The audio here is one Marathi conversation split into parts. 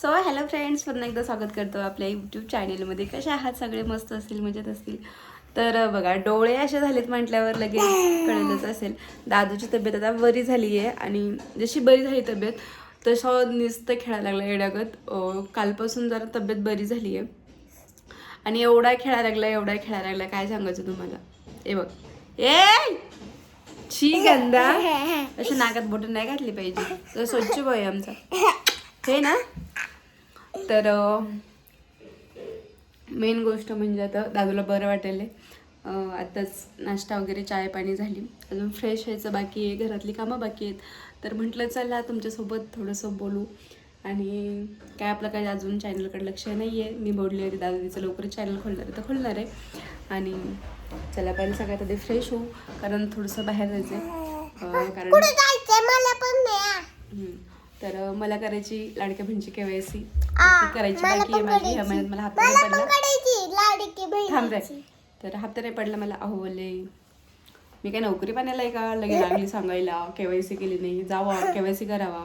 सो हॅलो फ्रेंड्स पुन्हा एकदा स्वागत करतो आपल्या यूट्यूब चॅनेलमध्ये कसे आहात सगळे? मस्त असतील मजेत असतील? तर बघा डोळे असे झालेत म्हटल्यावर लगेच कळलंच असेल. दादूची तब्येत आता बरी झाली आहे आणि जशी बरी झाली तब्येत तसं नुसतं खेळायला लागला येड्यागत कालपासून जरा तब्येत बरी झाली आहे आणि एवढा खेळायला लागला एवढा खेळायला लागला काय सांगायचं तुम्हाला? ए बघ. ए छी गंदा. अशी नाकात बोट नाही घातली पाहिजे. तर स्वच्छ बॉय आमचा हे ना? तर मेन गोष्ट म्हणजे आता दादूला बरं वाटेल आत्ताच नाश्ता वगैरे चाय पाणी झाली. अजून फ्रेश व्हायचं बाकी आहे घरातली कामं बाकी आहेत. तर म्हटलं चला तुमच्यासोबत थोडंसं बोलू. आणि काय आपलं काय अजून चॅनलकडे लक्ष नाही आहे मी बोलली होती दादा लवकर चॅनल खोलणार आहे तर खोलणार आहे. आणि चला पहिले सगळ्यात आधी फ्रेश होऊ. कारण थोडंसं बाहेर जायचं आहे कारण कुठे जायचंय मला पण नाही हम्म. तर मला करायची लाडक्या बहिणीची केवायसी करायची. बाकी आहे माझी ह्या. महिन्यात मला हप्ता नाही पडला. काढायची लाडकी थांब रे. बहिणीची तर हप्ता नाही पडला मला. अहो बोलले मी काय नोकरी पाण्याला आहे का? लगे लागली सांगायला. केवायसी केली नाही. जावा. केवायसी करावा.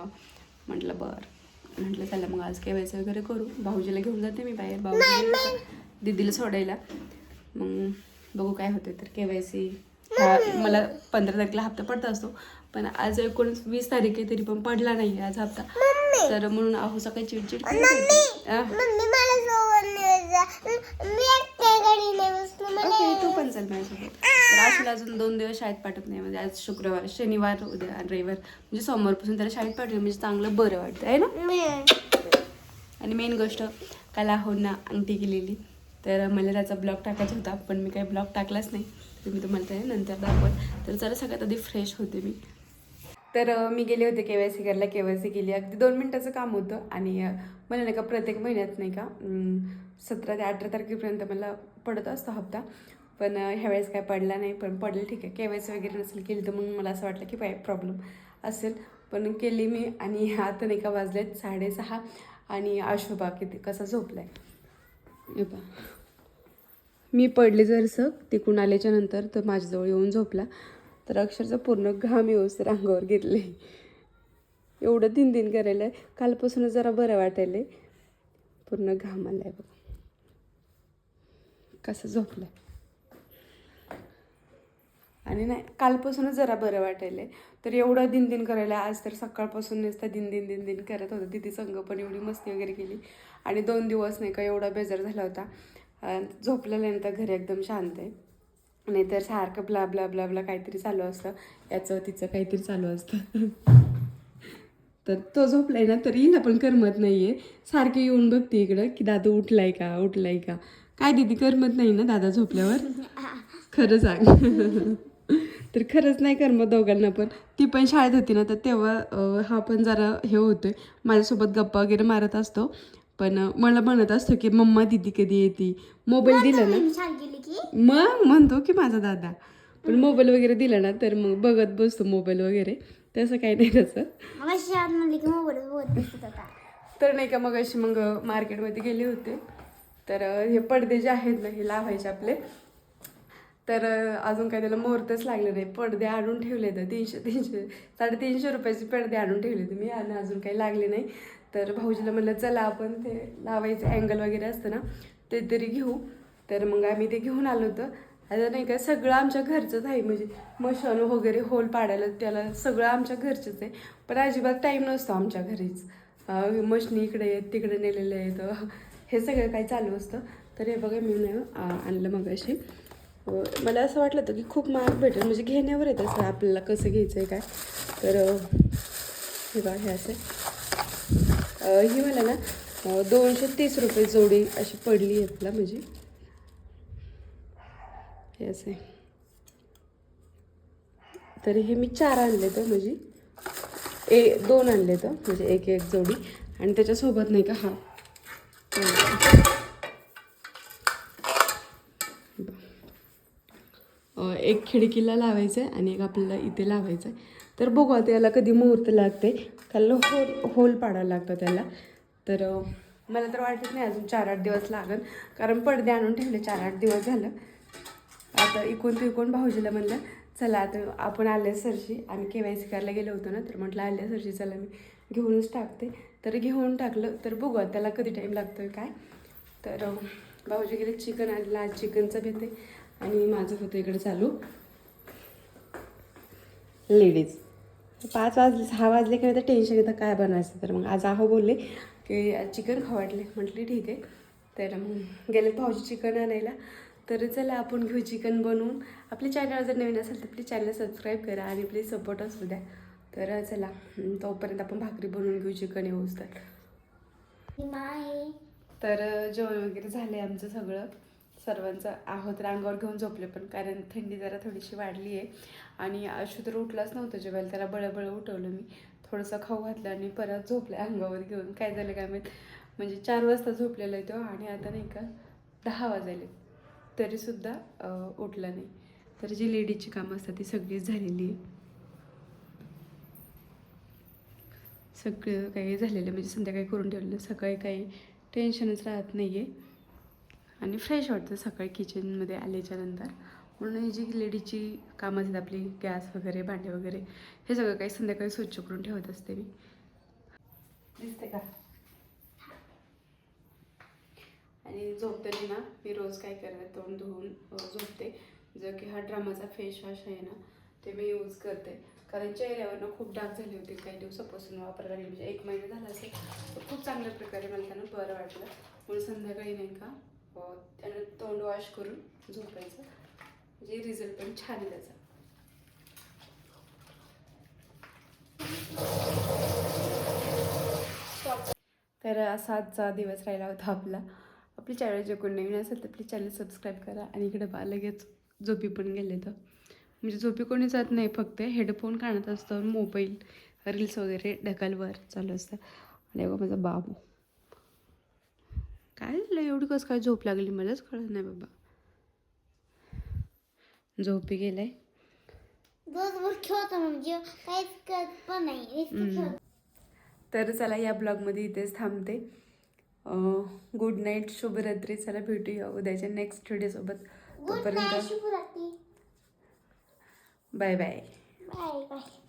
म्हटलं बरं. म्हटलं चला मग आज केवायसी वगैरे करू. भाऊजीला घेऊन जाते मी बाहेर. भाऊजी दीदीला सोडायला. मग बघू काय होते तर केवायसी मला पंधरा तारखेला हप्ता पडत असतो. पण आज एकोणीस वीस तारीख आहे तरी पण पडला नाही आज हप्ता. तर म्हणून अहो सकाळी चिडचिड तू पण चल माझ्यासोबत. तर आशूला अजून दोन दिवस शाळेत पाठवत नाही. म्हणजे आज शुक्रवार शनिवार उद्या रविवार. म्हणजे सोमवारपासून त्याला शाळेत पाठवलं म्हणजे चांगलं बरं वाटतं आहे ना? आणि मेन गोष्ट काल आहोंना अंगठी केलेली. तर मला त्याचा ब्लॉग टाकायचा होता पण मी काही ब्लॉग टाकलाच नाही. तर मी तुम्हाला ते नंतर दाखवत तर चला सगळ्यात आधी फ्रेश होते मी. तर मी गेले होते के वाय सी करायला के वाय सी केली अगदी दोन मिनटाचं काम होतं आणि मला नाही का प्रत्येक महिन्यात नाही का सतरा ते अठरा तारखेपर्यंत मला पडत असतो हप्ता. पण ह्यावेळेस काय पडला नाही पण पडलं ठीक आहे. के वाय सी वगैरे नसेल केली तर मग मला असं वाटलं की काय प्रॉब्लेम असेल. पण केली मी आणि आता नाही का वाजलेत साडेसहा आणि आशोबा किती कसा झोपला आहे बा मी पडले जरसं तिकून आल्याच्यानंतर तो माझ्याजवळ येऊन झोपला. तर अक्षरशः पूर्ण घाम येऊस रांगावर अंगावर घेतले. एवढं दिन दिन करायला आहे. कालपासूनच जरा बरं वाटायला पूर्ण घाम आलाय बघ. कसं झोपलं आणि नाही कालपासूनच जरा बरं वाटायला तर एवढं दिन दिन करायला आज तर सकाळपासून नुसतं दिन दिन दिन दिन करत होतं. तिथे संघ पण एवढी मस्ती वगैरे केली. आणि दोन दिवस नाही का एवढा बेजार झाला होता. झोपल्यानंतर घरी एकदम शांत आहे. नाहीतर सारखं ब्ला ब्ला ब्ला ब्ला काहीतरी चालू असतं. याचं तिचं काहीतरी चालू असतं. तर तो झोपलाय ना तरी हिला पण करमत नाहीये. सारखी येऊन बघते इकडं की दादा उठलाय का उठलाय का? काय दिदी करमत नाही ना दादा झोपल्यावर? खरं सांग. तर खरंच नाही करमत दोघांना पण. ती पण शाळेत होती ना तर तेव्हा हा पण जरा हे होतोय. माझ्यासोबत गप्पा वगैरे मारत असतो. पण मला म्हणत असतो की मम्मा दिदी कधी येते? मोबाईल दिला ना. मग म्हणतो की माझा दादा. पण मोबाईल वगैरे दिला ना तर मग बघत बसतो मोबाईल वगैरे. तसं काही नाही मग होता. तर नाही का मग अशी मग मार्केटमध्ये गेले होते. तर हे पडदे जे आहेत ना हे लावायचे आपले. तर अजून काय त्याला मुहूर्तच लागले नाही. पडदे आणून ठेवले तर तीनशे तीनशे साडेतीनशे रुपयाचे पडदे आणून ठेवले होते मी आणि अजून काही लागले नाही. तर भाऊजीला म्हणलं चला आपण ते लावायचं. अँगल वगैरे असतं ना ते तरी घेऊ. तर मग आम्ही ते घेऊन आलो होतं. आता नाही का सगळं आमच्या घरचंच आहे. म्हणजे मशान वगैरे होल पाडायला त्याला सगळं आमच्या घरचंच आहे. पण अजिबात टाईम नसतो आमच्या घरीच. मशनी इकडे आहेत तिकडे नेलेले आहेत. हे सगळं काही चालू असतं. तर हे बघा मी आणलं मग अशी मला असं वाटलं होतं की खूप महाग भेटेल. म्हणजे घेण्यावर येत असं आपल्याला कसं घ्यायचं आहे काय. तर हे बघा हे असे ही मला ना दोनशे तीस रुपये जोडी अशी पडली आहे आपला म्हणजे. हे असे तर हे मी चार आणले तर म्हणजे. ए दोन आणले तर म्हणजे एक एक जोडी. आणि त्याच्यासोबत नाही का हा. एक खिडकीला लावायचं आहे आणि एक आपल्याला इथे लावायचं आहे तर बघू आता याला कधी मुहूर्त लागते. त्याला होल होल पाडायला लागतं त्याला. तर मला तर वाटत नाही अजून चार आठ दिवस लागेल. कारण पडदे आणून ठेवले चार आठ दिवस झालं. आता इकून तिकून भाऊजीला म्हणलं चला आता आपण आल्या सरशी. आम्ही के वाय सी करायला गेलो होतो ना तर म्हटलं आल्या सरशी चला मी घेऊनच टाकते. तर घेऊन टाकलं. तर बघू त्याला कधी टाईम लागतो आहे काय. तर भाऊजी गेले चिकन आणलं. आज चिकनचं भेते आणि माझं होतं इकडे चालू. लेडीज. पाच वाजले सहा वाजले की नाही तर टेन्शन येतं काय बनवायचं तर. मग आज आहो बोलले की चिकन खाऊ वाटले म्हटले ठीक आहे. तर मग गेले भाऊजी चिकन आणायला. तर चला आपण घेऊ चिकन बनवून. आपल्या चॅनल जर नवीन असेल तर प्लीज चॅनल सबस्क्राईब करा आणि प्लीज सपोर्ट असू द्या. तर चला तोपर्यंत आपण भाकरी बनवून घेऊ चिकन येऊस तर जेवण वगैरे झाले आमचं सगळं. सर्वांचं आहोत. रांगावर घेऊन झोपले पण कारण थंडी जरा थोडीशी वाढली आहे आणि आशू तर उठलाच नव्हतं जेवायला त्याला बळबळ उठवलं मी. थोडंसं खाऊ घातलं आणि परत झोपलं अंगावर घेऊन. काय झालं काय माहीत? म्हणजे चार वाजता झोपलेला आहे तो आणि आता नाही का दहा वाजायले तरीसुद्धा उठला नाही. तर जी लेडीजची कामं असतात ती सगळीच झालेली आहे सगळं काही झालेलं म्हणजे संध्याकाळी करून ठेवलेलं सकाळी काही टेन्शनच राहत नाही आहे आणि फ्रेश वाटतं सकाळी किचनमध्ये आल्याच्यानंतर म्हणून ही जी लेडीची कामं असतात आपली गॅस वगैरे भांडे वगैरे हे सगळं काही संध्याकाळी स्वच्छ करून ठेवत असते मी. दिसते का? आणि झोपताना ना मी रोज काय करते तोंड धुवून झोपते. जर की हा ड्रामाचा फेस वॉश आहे ना ते मी यूज करते. कारण चेहऱ्यावर ना खूप डाग झाले होते काही दिवसापासून वापरायला म्हणजे एक महिना झाला असेल तर खूप चांगल्या प्रकारे मला त्यांना बरं वाटलं. म्हणून संध्याकाळी नाही का त्यानं तोंड वॉश करून झोपायचं. म्हणजे रिझल्ट पण छान आहे त्याचा. तर असा आजचा दिवस राहिला होता आपला. आपली चॅनल जे कोण नवीन असेल तर आपली चॅनल सबस्क्राईब करा आणि इकडे बा लगेच झोपी पण गेले तर म्हणजे झोपी कोणी जात नाही फक्त हेडफोन काढत असतं मोबाईल रील्स वगैरे ढकलवर चालू असतं. आणि माझा बाबू. काय झालं एवढी कसं काय झोप लागली मलाच कळत नाही बाबा. झोपी गेलाय. म्हणजे पण नाही. तर चला या ब्लॉगमध्ये इथेच थांबते. गुड नाईट शुभरात्री. चला भेटूया उद्याच्या नेक्स्ट व्हिडिओसोबत तोपर्यंत बाय बाय बाय बाय